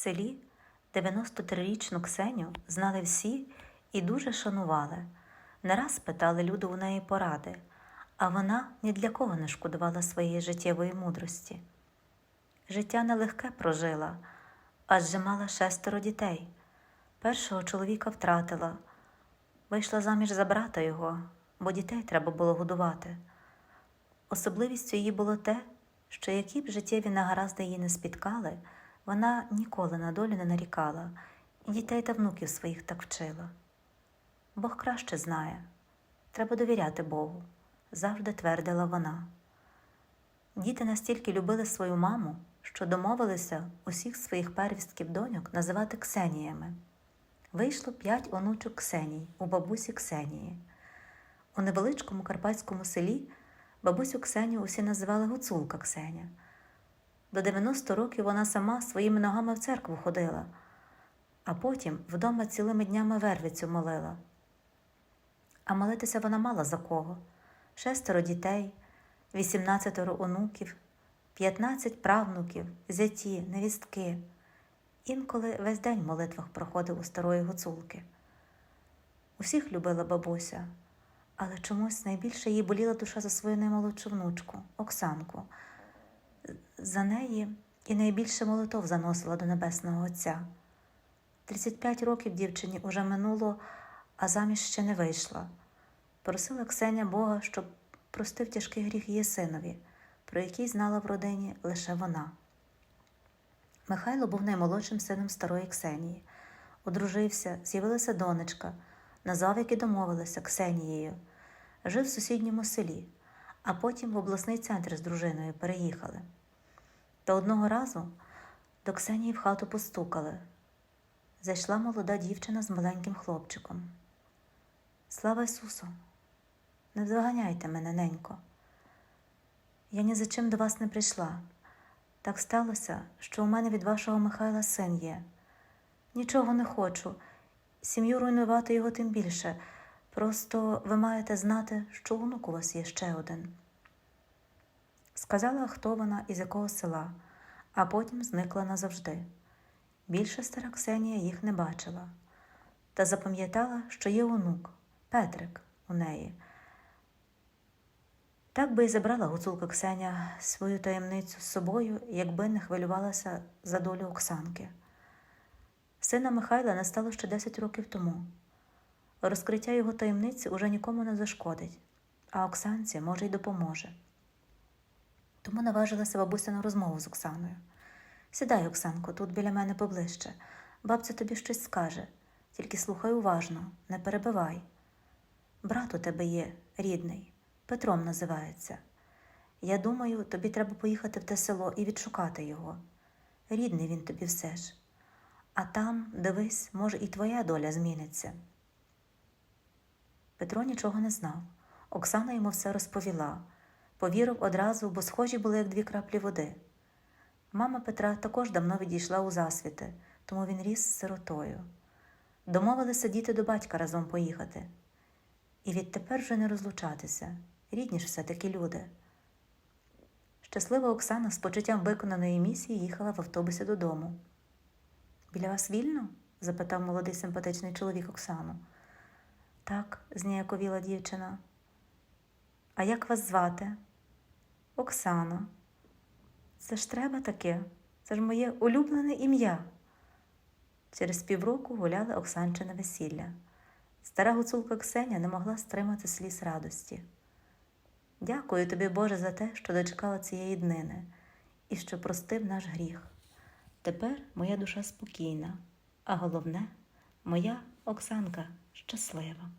селі 93-річну Ксеню знали всі і дуже шанували. Не раз питали люди у неї поради, а вона ні для кого не шкодувала своєї життєвої мудрості. Життя нелегке прожила, адже мала шестеро дітей. Першого чоловіка втратила, вийшла заміж за брата його, бо дітей треба було годувати. Особливістю її було те, що які б життєві нагаразди її не спіткали, вона ніколи на долю не нарікала і дітей та внуків своїх так вчила. Бог краще знає, треба довіряти Богу, завжди твердила вона. Діти настільки любили свою маму, що домовилися усіх своїх первістків доньок називати Ксеніями. Вийшло п'ять онучок Ксеній у бабусі Ксенії. У невеличкому карпатському селі бабусю Ксенію усі називали Гуцулка Ксеня. До 90 років вона сама своїми ногами в церкву ходила, а потім вдома цілими днями вервицю молила. А молитися вона мала за кого шестеро дітей, вісімнадцятеро онуків, п'ятнадцять правнуків, зяті, невістки. Інколи весь день в молитвах проходив у старої гуцулки. Усіх любила бабуся, але чомусь найбільше їй боліла душа за свою наймолодшу внучку Оксанку. За неї і найбільше молитов заносила до Небесного Отця. 35 років дівчині уже минуло, а заміж ще не вийшла. Просила Ксеня Бога, щоб простив тяжкий гріх її синові, про який знала в родині лише вона. Михайло був наймолодшим сином старої Ксенії. Одружився, з'явилася донечка, назвав, як і домовилися, Ксенією. Жив в сусідньому селі, а потім в обласний центр з дружиною переїхали. Та одного разу до Ксенії в хату постукали. Зайшла молода дівчина з маленьким хлопчиком. Слава Ісусу! Не доганяйте мене, ненько. Я ні за чим до вас не прийшла. Так сталося, що у мене від вашого Михайла син є. Нічого не хочу, сім'ю руйнувати його тим більше. Просто ви маєте знати, що онук у вас є ще один. Сказала, хто вона і з якого села, а потім зникла назавжди. Більше стара Ксенія їх не бачила, та запам'ятала, що є онук, Петрик у неї. Так би і забрала гуцулка Ксеня свою таємницю з собою, якби не хвилювалася за долю Оксанки. Сина Михайла не стало ще 10 років тому. Розкриття його таємниці уже нікому не зашкодить, а Оксанці може й допоможе. Тому наважилася бабуся на розмову з Оксаною. Сідай, Оксанко, тут біля мене поближче. Бабця тобі щось скаже, тільки слухай уважно, не перебивай. Брат у тебе є, рідний, Петром називається. Я думаю, тобі треба поїхати в те село і відшукати його. Рідний він тобі все ж. А там, дивись, може, і твоя доля зміниться. Петро нічого не знав. Оксана йому все розповіла. Повірив одразу, бо схожі були як дві краплі води. Мама Петра також давно відійшла у засвіти, тому він ріс з сиротою. Домовилися діти до батька разом поїхати. І відтепер вже не розлучатися. Рідні ж все-таки люди. Щаслива Оксана з почуттям виконаної місії їхала в автобусі додому. Біля вас вільно? запитав молодий симпатичний чоловік Оксану. Так, зніяковіла дівчина. А як вас звати? Оксана. Це ж треба таке. Це ж моє улюблене ім'я. Через півроку гуляли Оксанчине весілля. Стара гуцулка Ксеня не могла стримати сліз радості. Дякую тобі, Боже, за те, що дочекала цієї днини і що простив наш гріх. Тепер моя душа спокійна, а головне, моя Оксанка щаслива.